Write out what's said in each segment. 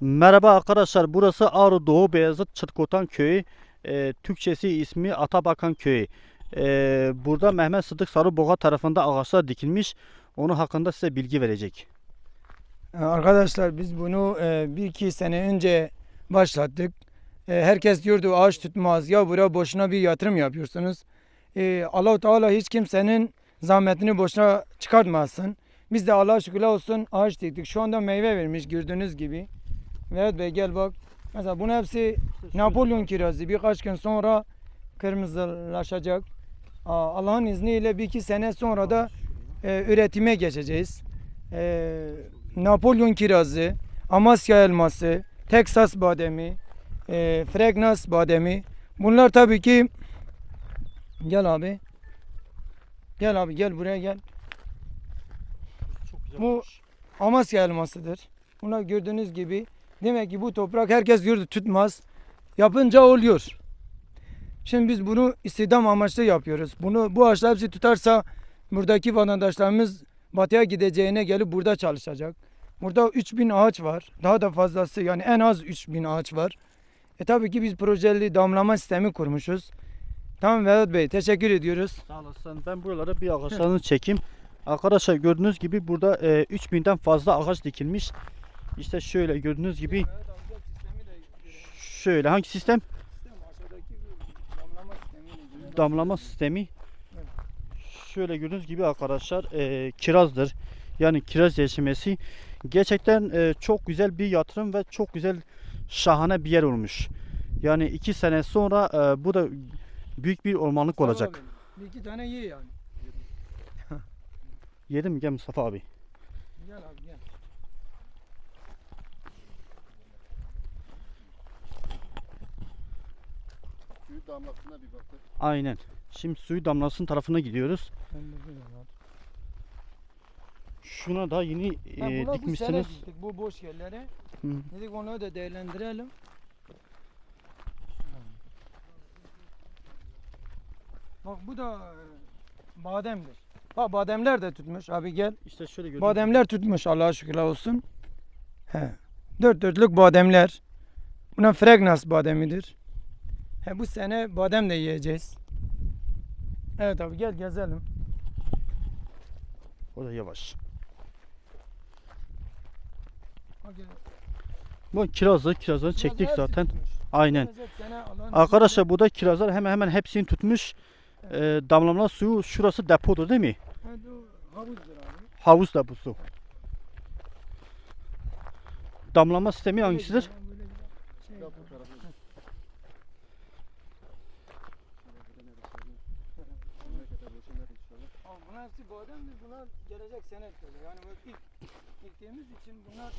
Merhaba arkadaşlar. Burası Ağrı Doğu Beyazıt Çıtkotan Köyü. Ee, Türkçesi ismi Atabakan Köyü. Ee, burada Mehmet Sıdık Sarıboğa tarafında ağaçlar dikilmiş. Onun hakkında size bilgi verecek. Arkadaşlar biz bunu e, bir iki sene önce başlattık. E, herkes diyordu ağaç tutmaz. Ya buraya boşuna bir yatırım yapıyorsunuz. E, Allah Teala hiç kimsenin zahmetini boşuna çıkartmasın. Biz de Allah'a şükürler olsun ağaç diktik. Şu anda meyve vermiş gördüğünüz gibi. Vedat Bey gel bak. Mesela bunun hepsi Napolyon kirazı. Birkaç gün sonra kırmızılaşacak. Allah'ın izniyle bir iki sene sonra da e, üretime geçeceğiz. E, Napolyon kirazı, Amasya elması, Texas bademi, e, Fregnas bademi. Bunlar tabii ki gel abi. Gel abi gel buraya gel. Bu Amasya elmasıdır. Bunlar gördüğünüz gibi demek ki bu toprak herkes diyordu tutmaz. Yapınca oluyor. Şimdi biz bunu istihdam amaçlı yapıyoruz. Bunu bu ağaçlar hepsi tutarsa buradaki vatandaşlarımız batıya gideceğine gelip burada çalışacak. Burada 3000 ağaç var. Daha da fazlası yani en az 3000 ağaç var. E tabii ki biz projeli damlama sistemi kurmuşuz. Tamam Vedat Bey teşekkür ediyoruz. Sağ olasın. Ben buralara bir ağaçlarını çekeyim. Arkadaşlar gördüğünüz gibi burada e, 3000'den fazla ağaç dikilmiş. İşte şöyle gördüğünüz gibi şöyle hangi sistem? Damlama sistemi. Şöyle gördüğünüz gibi arkadaşlar e, kirazdır. Yani kiraz yeşilmesi. Gerçekten e, çok güzel bir yatırım ve çok güzel şahane bir yer olmuş. Yani iki sene sonra e, bu da büyük bir ormanlık olacak. Bir iki tane ye yani. Yedim gel Mustafa abi? Gel abi gel. Suyu damlasına bir bakın. Aynen. Şimdi suyu damlasın tarafına gidiyoruz. Şuna da yeni Ha, e, buna bu sene dikmişsiniz. diktik bu boş yerlere. Hı. Dedik onu da değerlendirelim. Bak bu da e, bademdir. Bak bademler de tutmuş abi gel. İşte şöyle gördüğünüz Bademler tutmuş Allah'a şükürler olsun. He. Dört dörtlük bademler. Buna Fregnas bademidir. He, bu sene badem de yiyeceğiz. Evet abi gel gezelim. O da yavaş. Bu kirazı, kirazları çektik zaten. tutmuş. Aynen. Arkadaşlar bu da kirazlar hemen hemen hepsini tutmuş. E, damlama suyu şurası depodur değil mi? Evet, havuzdur abi. Havuz deposu. Damlama sistemi hangisidir? Böyle güzel şey Ya bu tarafa gel. Memlekete boşanır inşallah. Ama bunlar hepsi bademdir. Bunlar gelecek sene tutacak. Yani bu ilk ilktiğimiz için bunlar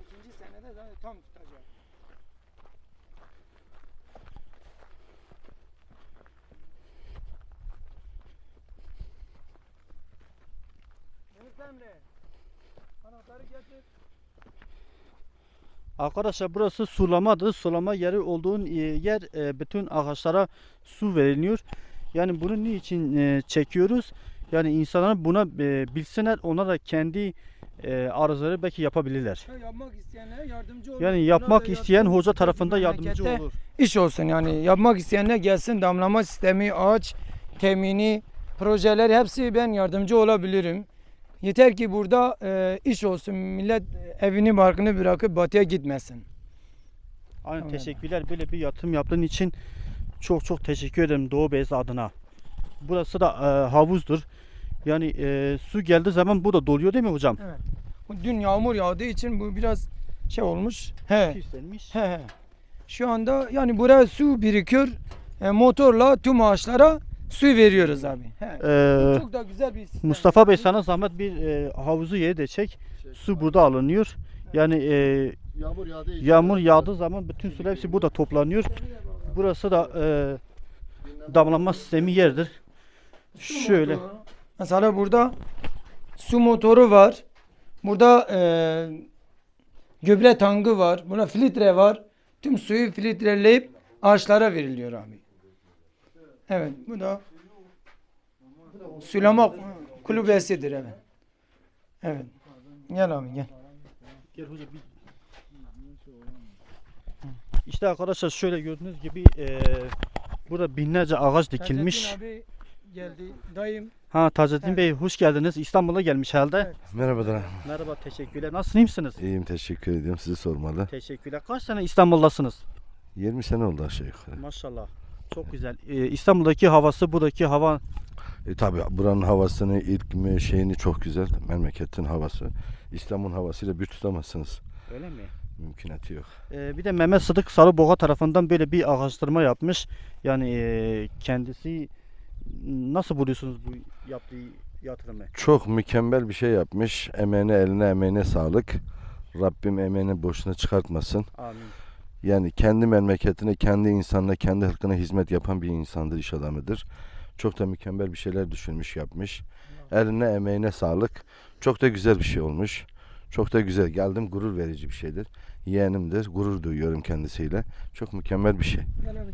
ikinci senede zaten tam tutacak. Arkadaşlar burası sulamadır. Sulama yeri olduğun e, yer e, bütün ağaçlara su veriliyor. Yani bunu niçin e, çekiyoruz? Yani insanlar buna e, bilsinler onlar da kendi e, arızaları belki yapabilirler. Ya yapmak isteyenlere yardımcı olur. Yani yapmak isteyen hoca tarafında yardımcı olur. iş olsun yani yapmak isteyenler gelsin damlama sistemi ağaç temini projeler hepsi ben yardımcı olabilirim. Yeter ki burada e, iş olsun millet evini barkını bırakıp batıya gitmesin. Aynen teşekkürler. Böyle bir yatırım yaptığın için çok çok teşekkür ederim Doğu Beyaz adına. Burası da e, havuzdur. Yani e, su geldiği zaman bu da doluyor değil mi hocam? Evet. Dün yağmur yağdığı için bu biraz şey olmuş. He. Pislenmiş. He. he. Şu anda yani buraya su birikiyor. E, motorla tüm ağaçlara su veriyoruz abi. He. Ee, Çok da güzel bir sistem. Mustafa Bey sana zahmet bir e, havuzu yeri de çek. Şey, Su burada alınıyor. Yani e, Yağmur yağdığı yağmur yağdığı zaman bütün sular hepsi burada toplanıyor. Burası da e, damlama sistemi yerdir. Şöyle. Mesela burada su motoru var. Burada e, gübre tankı var. Burada filtre var. Tüm suyu filtreleyip ağaçlara veriliyor abi. Evet bu da sulama kulübesidir evet. Evet. Gel abi gel. Gel hoca bir. İşte arkadaşlar şöyle gördüğünüz gibi eee burada binlerce ağaç dikilmiş. Abi geldi. Dayım. Ha Taceddin Evet. Bey hoş geldiniz. İstanbul'a gelmiş herhalde. Evet. Merhabalar. Merhaba teşekkürler. Nasılsınız? iyi misiniz? İyiyim teşekkür ediyorum. Sizi sormalı. Teşekkürler. Kaç sene İstanbul'dasınız? 20 sene oldu aşağı yukarı. Maşallah. Çok güzel. Ee, İstanbul'daki havası buradaki hava E tabi buranın havasını, ilk şeyini çok güzel. Memleketin havası. İstanbul havasıyla bir tutamazsınız. öyle mi? Mümkünatı yok. Ee, bir de Mehmet Sıdık Sarıboğa tarafından böyle bir araştırma yapmış. Yani e, kendisi nasıl buluyorsunuz bu yaptığı yatırımı? Çok mükemmel bir şey yapmış. Emeğine, eline, emeğine sağlık. Rabbim emeğini boşuna çıkartmasın. Amin. Yani kendi memleketine, kendi insanına, kendi halkına hizmet yapan bir insandır, iş adamıdır. Çok da mükemmel bir şeyler düşünmüş, yapmış. Eline, emeğine sağlık. Çok da güzel bir şey olmuş. Çok da güzel. Geldim gurur verici bir şeydir. Yeğenimdir. Gurur duyuyorum kendisiyle. Çok mükemmel bir şey.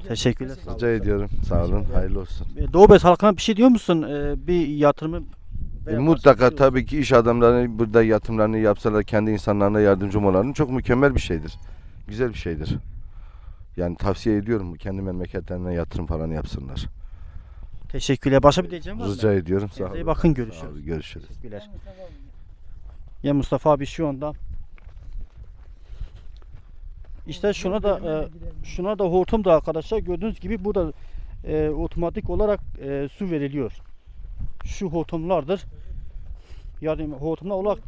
Teşekkürler. Sağ. Rica ediyorum. Sağ olun. Hayırlı olsun. Ee, Doğu Bey halkına bir şey diyor musun? Ee, bir yatırımı E, mutlaka tabii ki iş adamları burada yatırımlarını yapsalar, kendi insanlarına yardımcı olmalarını çok mükemmel bir şeydir. Güzel bir şeydir. Yani tavsiye ediyorum kendi memleketlerine yatırım falan yapsınlar. Teşekkürler. Başka bir diyeceğim var mı? Rica ediyorum. Sağ olun. bakın, Sağ görüşürüz. olun, Görüşürüz. Teşekkürler. Ya Mustafa abi şu anda işte şuna da e, şuna da hortum da arkadaşlar gördüğünüz gibi burada e, otomatik olarak e, su veriliyor. Şu hortumlardır. Yani hortumlar olarak.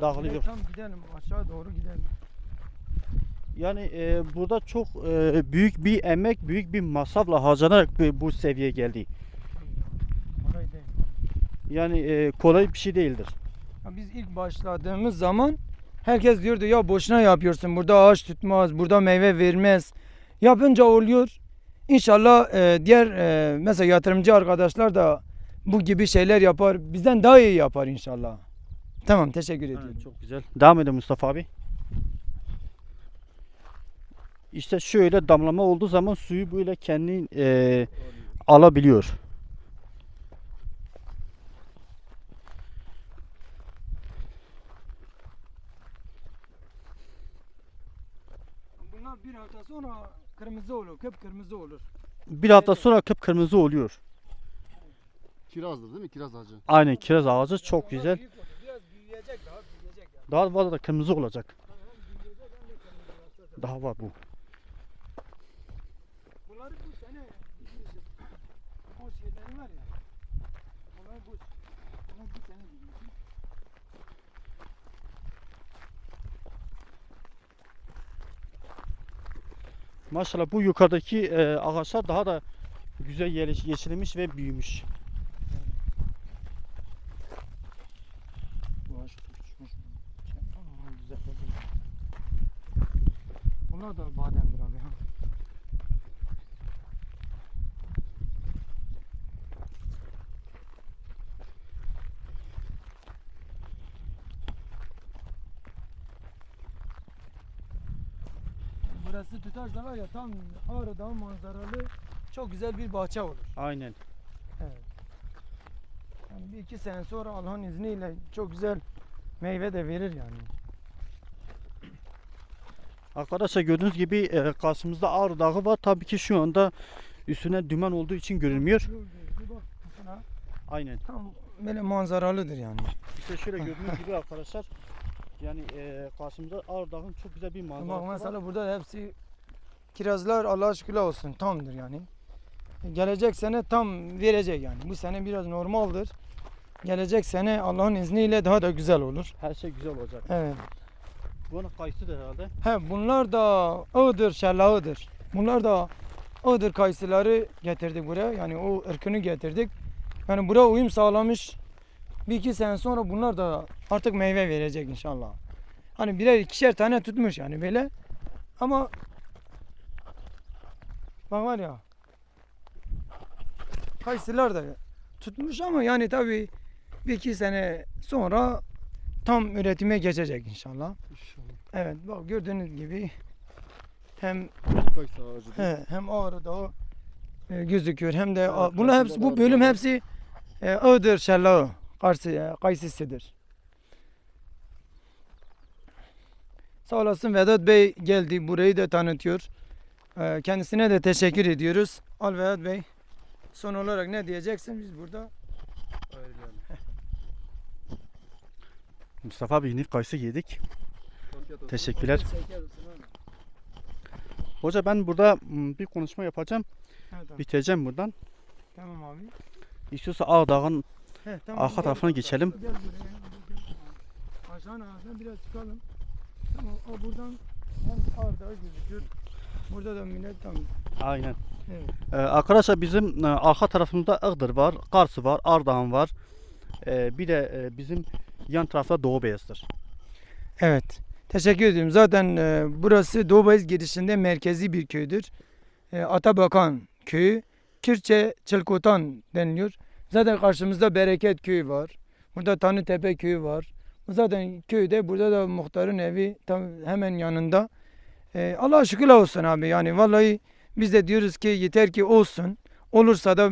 Dağılıyor. Tam gidelim aşağı doğru gidelim. yani e, burada çok e, büyük bir emek, büyük bir masrafla harcanarak bu, bu seviyeye geldi. Yani e, kolay bir şey değildir. Ya Biz ilk başladığımız zaman herkes diyordu ya boşuna yapıyorsun. Burada ağaç tutmaz, burada meyve vermez. Yapınca oluyor. İnşallah e, diğer e, mesela yatırımcı arkadaşlar da bu gibi şeyler yapar. Bizden daha iyi yapar inşallah. Tamam teşekkür ediyorum. Evet, çok güzel. Devam edin Mustafa abi. İşte şöyle damlama olduğu zaman suyu böyle kendi e, alabiliyor. Bunlar bir hafta sonra kırmızı olur, kıpkırmızı olur. Bir hafta sonra kıpkırmızı oluyor. Kirazdır değil mi? Kiraz ağacı. Aynen kiraz ağacı çok güzel. Biraz büyüyecek daha büyüyecek. ya. Daha fazla da kırmızı olacak. Daha var bu. Bunları bu sene o şeyleri var ya. Bunlar bu. Bunlar bu sene büyüyecek. Maşallah bu yukarıdaki e, ağaçlar daha da güzel yeşilmiş ve büyümüş. Bunlar da bademdir Burası tutarsa var ya tam Ağrı Dağı manzaralı çok güzel bir bahçe olur. Aynen. Evet. Yani bir iki sene sonra Allah'ın izniyle çok güzel meyve de verir yani. Arkadaşlar gördüğünüz gibi e, karşımızda Ağrı Dağı var. Tabii ki şu anda üstüne dümen olduğu için görünmüyor. Aynen. Tam böyle manzaralıdır yani. İşte şöyle gördüğünüz gibi arkadaşlar yani e, karşımızda Ağrı Dağı'nın çok güzel bir manzarası Bak var. mesela burada hepsi kirazlar Allah'a şükürler olsun tamdır yani. Gelecek sene tam verecek yani. Bu sene biraz normaldir. Gelecek sene Allah'ın izniyle daha da güzel olur. Her şey güzel olacak. Evet. Bu ana kayısıdır herhalde. He bunlar da Iğdır şellağıdır. Bunlar da Iğdır kayısıları getirdik buraya. Yani o ırkını getirdik. Yani buraya uyum sağlamış. Bir iki sene sonra bunlar da artık meyve verecek inşallah. Hani birer ikişer tane tutmuş yani böyle. Ama bak var ya kayısılar da tutmuş ama yani tabi bir iki sene sonra tam üretime geçecek inşallah. İnşallah. Evet bak gördüğünüz gibi hem Kayısı ağacı. he, hem Ağrı Dağı e, gözüküyor hem de Evet, bunlar hepsi bu bölüm hepsi e, Iğdır şellağı e, kayısısıdır. Sağ olasın Vedat Bey geldi burayı da tanıtıyor. Ee, kendisine de teşekkür ediyoruz. Al Vedat Bey. Son olarak ne diyeceksin biz burada? Mustafa abi yeni kayısı yedik. Teşekkürler. Hoca ben burada bir konuşma yapacağım. Evet, tamam. Bitireceğim buradan. tamam abi. İstiyorsa Ağdağ'ın He, tamam, Arka gel. tarafına geçelim. Gel buraya, gel. Aşağının ağzına biraz çıkalım. Tamam o buradan hem Arda gözüküyor. Burada da millet tam. aynen. Evet. Ee, arkadaşlar bizim e, arka tarafımızda Iğdır var, Kars var, Ardahan var. Ee, bir de e, bizim yan tarafta Doğu Beyazıt'ır. Evet. Teşekkür ediyorum. Zaten e, burası Doğu Bayız girişinde merkezi bir köydür. E, Atabakan köyü. Kürtçe Çılkotan deniliyor. Zaten karşımızda Bereket köyü var. Burada Tanrıtepe köyü var. Zaten köyde burada da muhtarın evi tam hemen yanında. E, Allah'a şükürler olsun abi. Yani vallahi biz de diyoruz ki yeter ki olsun. Olursa da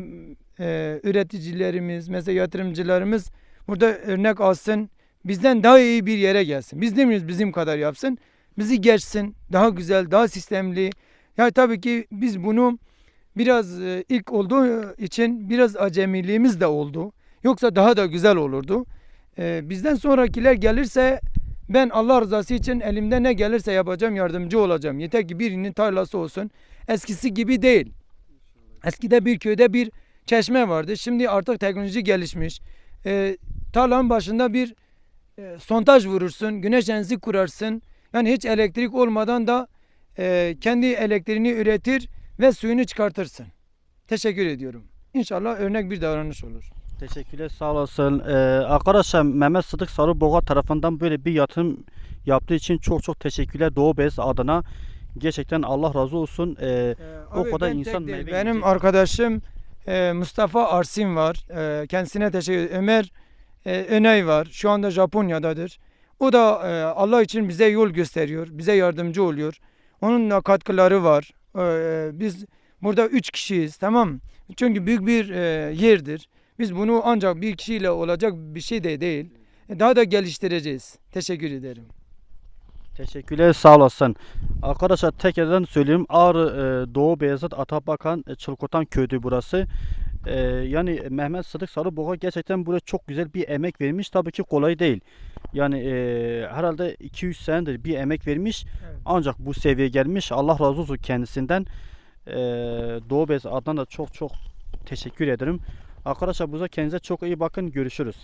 e, üreticilerimiz, mesela yatırımcılarımız burada örnek alsın bizden daha iyi bir yere gelsin. Biz demiyoruz bizim kadar yapsın. Bizi geçsin. Daha güzel, daha sistemli. Ya tabii ki biz bunu biraz e, ilk olduğu için biraz acemiliğimiz de oldu. Yoksa daha da güzel olurdu. E, bizden sonrakiler gelirse ben Allah rızası için elimde ne gelirse yapacağım, yardımcı olacağım. Yeter ki birinin tarlası olsun. Eskisi gibi değil. Eskide bir köyde bir çeşme vardı. Şimdi artık teknoloji gelişmiş. E, tarlanın başında bir e, sontaj vurursun, güneş enerjisi kurarsın. Yani hiç elektrik olmadan da e, kendi elektriğini üretir ve suyunu çıkartırsın. Teşekkür ediyorum. İnşallah örnek bir davranış olur. Teşekkürler sağ olasın. Ee, arkadaşlar Mehmet Sıdık Sarıboğa tarafından böyle bir yatırım yaptığı için çok çok teşekkürler Doğu Beyazıt adına. Gerçekten Allah razı olsun. Ee, O Abi kadar insan meyve Benim yiyecek. arkadaşım e, Mustafa Arsin var. E, kendisine teşekkür ederim. Ömer e, Öney var. Şu anda Japonya'dadır. O da e, Allah için bize yol gösteriyor. Bize yardımcı oluyor. Onun da katkıları var. E, biz burada üç kişiyiz tamam? Çünkü büyük bir e, yerdir. Biz bunu ancak bir kişiyle olacak bir şey de değil. E, Daha da geliştireceğiz. Teşekkür ederim. Teşekkürler sağ olasın. Arkadaşlar tekrardan söyleyeyim. Ağrı e, Doğu Beyazıt Atabakan e, Çılkotan köyü burası. E, yani Mehmet Sıdık Sarıboğa gerçekten buraya çok güzel bir emek vermiş. Tabii ki kolay değil. Yani e, herhalde 200 senedir bir emek vermiş. Evet. Ancak bu seviyeye gelmiş. Allah razı olsun kendisinden. E, Doğu Beyazıt adına da çok çok teşekkür ederim. Arkadaşlar burada kendinize çok iyi bakın. Görüşürüz.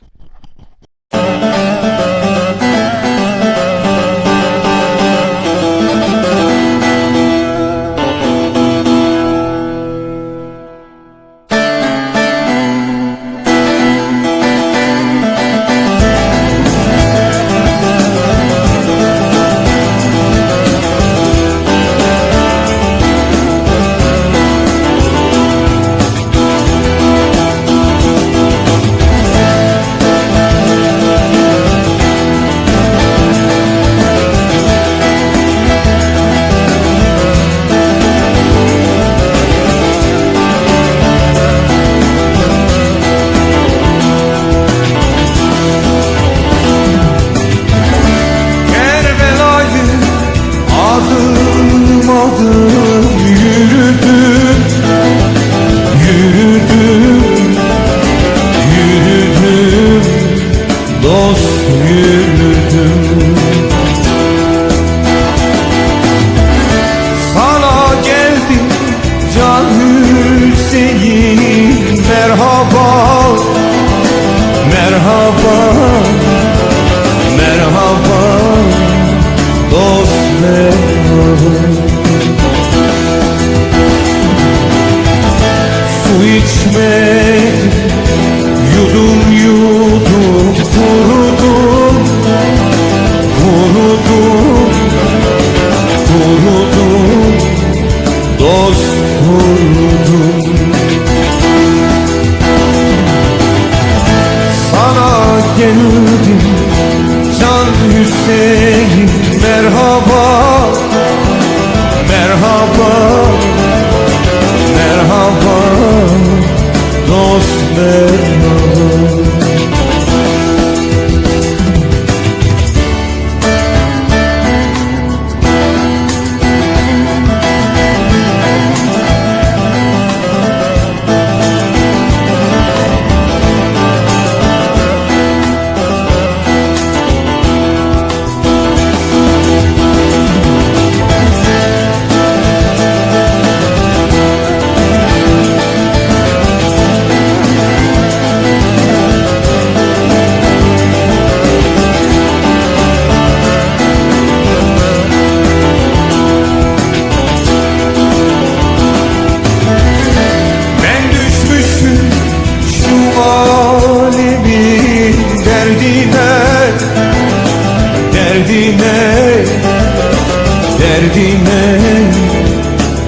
Derdine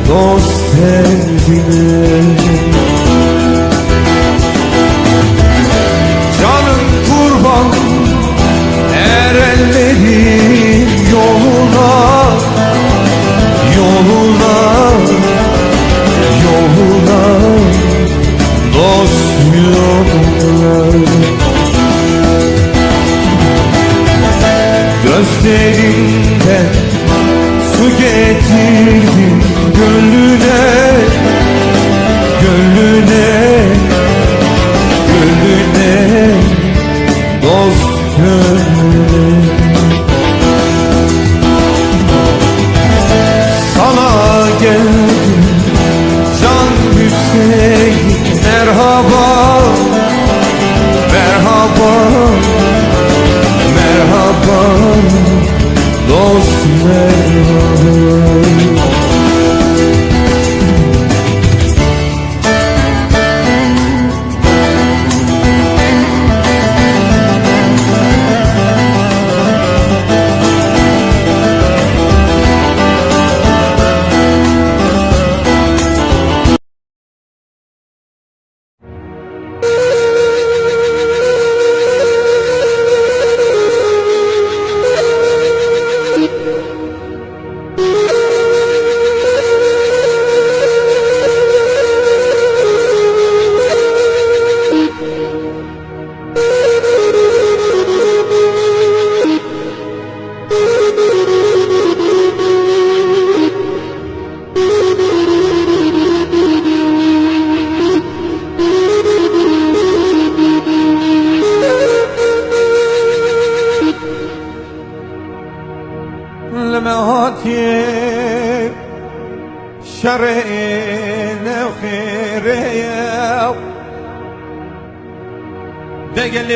Dost derdine Canım kurban Erenlerin yoluna Yoluna Yoluna Dost yoluna. Gözlerinden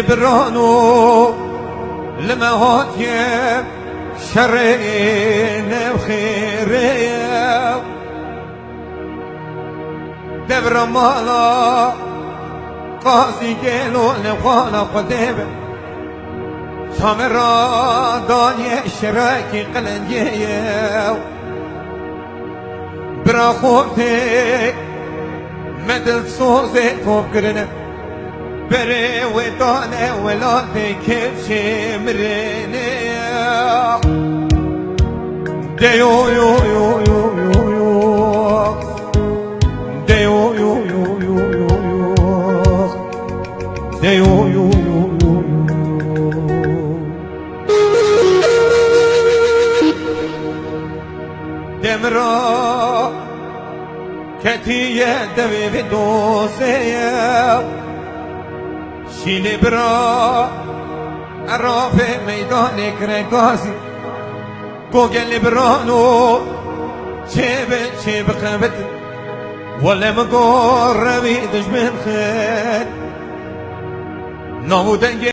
برانو المهاتي شرين وخيري دبر مالا قاسي قالوا نبغانا قديبه سامرا داني شراكي قلنجي برا خوبتي مدل صوزي فوقرنا بري وداني ولادي كيف شمرني ديو يو يو يو يو يو ديو يو يو يو يو يو ديو يو يو يو يو دمرا كتية دوي في شیلی برا عراف میدان کرگازی گوگل برانو چه به چه بقبت ولی مگو روی دشمن خیل نامودن